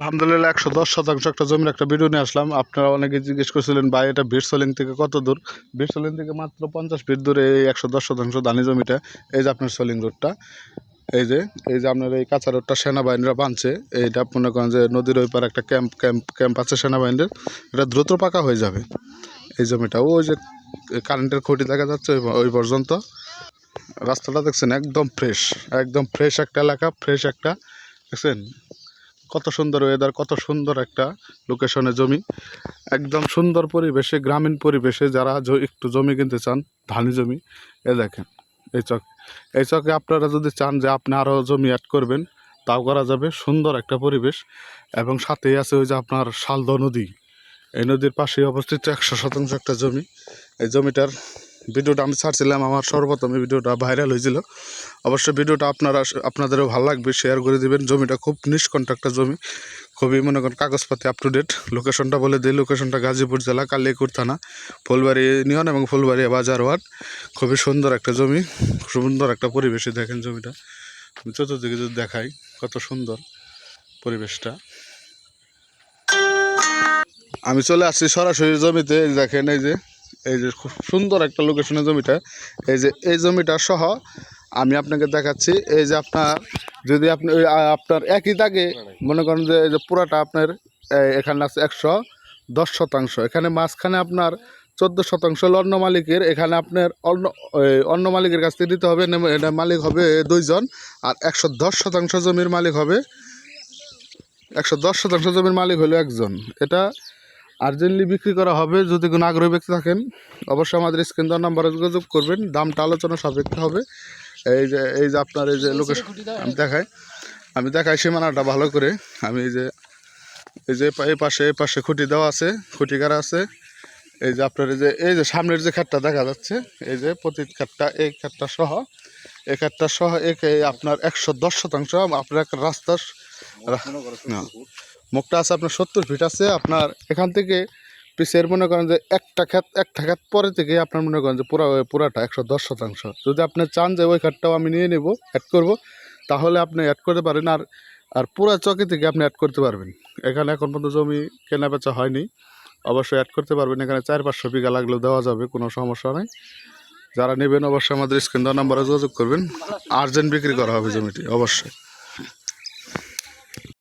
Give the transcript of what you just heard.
আলহামদুলিল্লাহ, একশো দশ শতাংশ একটা জমির একটা ভিডিও নিয়ে আসলাম। আপনারা অনেকে জিজ্ঞেস করছিলেন, ভাই, এটা বিটসলিং থেকে কত দূর? বিটসলিং থেকে মাত্র পঞ্চাশ ফিট দূরে এই একশো দশ শতাংশ ধানি জমিটা, এই যে আপনার সলিং রোডটা এই যে এই যে আপনার এই কাঁচা রোডটা সেনাবাহিনীরা বানছে, এইটা মনে করেন যে নদীর ওই পার একটা ক্যাম্প ক্যাম্প ক্যাম্প আছে সেনাবাহিনীর এটা দ্রুত পাকা হয়ে যাবে এই জমিটা। ওই যে কারেন্টের খুঁটি দেখা যাচ্ছে ওই পর্যন্ত। রাস্তাটা দেখছেন একদম ফ্রেশ একদম ফ্রেশ একটা এলাকা ফ্রেশ একটা, দেখছেন? কত সুন্দর ওয়েদার কত সুন্দর একটা লোকেশনে জমি। একদম সুন্দর পরিবেশে, গ্রামীণ পরিবেশে যারা একটু জমি কিনতে চান, ধানি জমি, এ দেখেন, এই চক এই চকে আপনারা যদি চান যে আপনি আরও জমি অ্যাড করবেন, তাও করা যাবে। সুন্দর একটা পরিবেশ এবং সাথেই আছে ওই যে আপনার শালদ নদী। এই নদীর পাশে অবস্থিত একশো শতাংশ একটা জমি। এই জমিটার ভিডিওটা আমি ছাড়ছিলাম, আমার সর্বপ্রথম ভিডিওটা ভাইরাল হয়েছিল। অবশ্যই ভিডিওটা আপনারা আপনাদেরও ভালো লাগবে শেয়ার করে দিবেন। জমিটা খুব নিষ্কণ্ঠ একটা জমি। খুবই মনে করেন কাগজপাতি আপ টু ডেট লোকেশনটা বলে দিই লোকেশনটা গাজীপুর জেলা কালিয়াকুর থানা, ফুলবাড়ি ইউনিয়ন এবং ফুলবাড়ি বাজার ওয়ার্ড। খুবই সুন্দর একটা জমি, সুন্দর একটা পরিবেশে দেখেন জমিটা। চতুর্দিকে যদি দেখাই, কত সুন্দর পরিবেশটা। আমি চলে আসছি সরাসরি জমিতে দেখেন এই যে এই যে খুব সুন্দর একটা লোকেশনের জমিটা, এই যে এই জমিটা সহ আমি আপনাকে দেখাচ্ছি, এই যে আপনার যদি আপনি আপনার একই দাগে মনে করেন যে এই যে পুরাটা আপনার এখানে আছে একশো দশ শতাংশ, এখানে মাঝখানে আপনার চোদ্দ শতাংশ হলো অন্য মালিকের, এখানে আপনার অন্য অন্য মালিকের কাছ থেকে দিতে হবে এটা মালিক হবে দুইজন, আর একশো দশ শতাংশ জমির মালিক হবে, একশো দশ শতাংশ জমির মালিক হলো একজন, এটা আর্জেন্টলি বিক্রি করা হবে যদি কোনো আগ্রহী ব্যক্তি থাকেন অবশ্যই আমাদের স্ক্রিন দেওয়ার নাম্বারে যোগাযোগ করবেন। দামটা আলোচনা সাপেক্ষে হবে। এই যে এই যে আপনার এই যে লোকেশন আমি দেখাই। আমি দেখাই সীমানাটা ভালো করে। আমি এই যে এই যে এই পাশে এই পাশে খুঁটি দেওয়া আছে খুঁটি গাড়া আছে। এই যে আপনার এই যে এই যে সামনের যে খাতটা দেখা যাচ্ছে এই যে প্রতি খাতটা এই খাতটা সহ এই খাতটা সহ একে আপনার একশো দশ শতাংশ আপনার একটা রাস্তা না মুখটা আছে আপনার সত্তর ফিট আছে আপনার এখান থেকে পিসের মনে করেন যে একটা খাত একটা খাত পরে থেকে আপনার মনে করেন যে পুরা পুরাটা একশো দশ শতাংশ। যদি আপনি চান যে ওই খাতটাও আমি নিয়ে নেব অ্যাড করব তাহলে আপনি অ্যাড করতে পারেন আর আর পুরা চকে থেকে আপনি অ্যাড করতে পারবেন। এখানে এখন পর্যন্ত জমি কেনা বেচা হয়নি অবশ্যই অ্যাড করতে পারবেন। এখানে চার পাঁচশো বিঘা লাগলেও দেওয়া যাবে কোনো সমস্যা নেই। যারা নেবেন অবশ্যই আমাদের স্ক্রিন দেওয়া নাম্বারে যোগাযোগ করবেন। আর্জেন্ট বিক্রি করা হবে জমিটি অবশ্যই।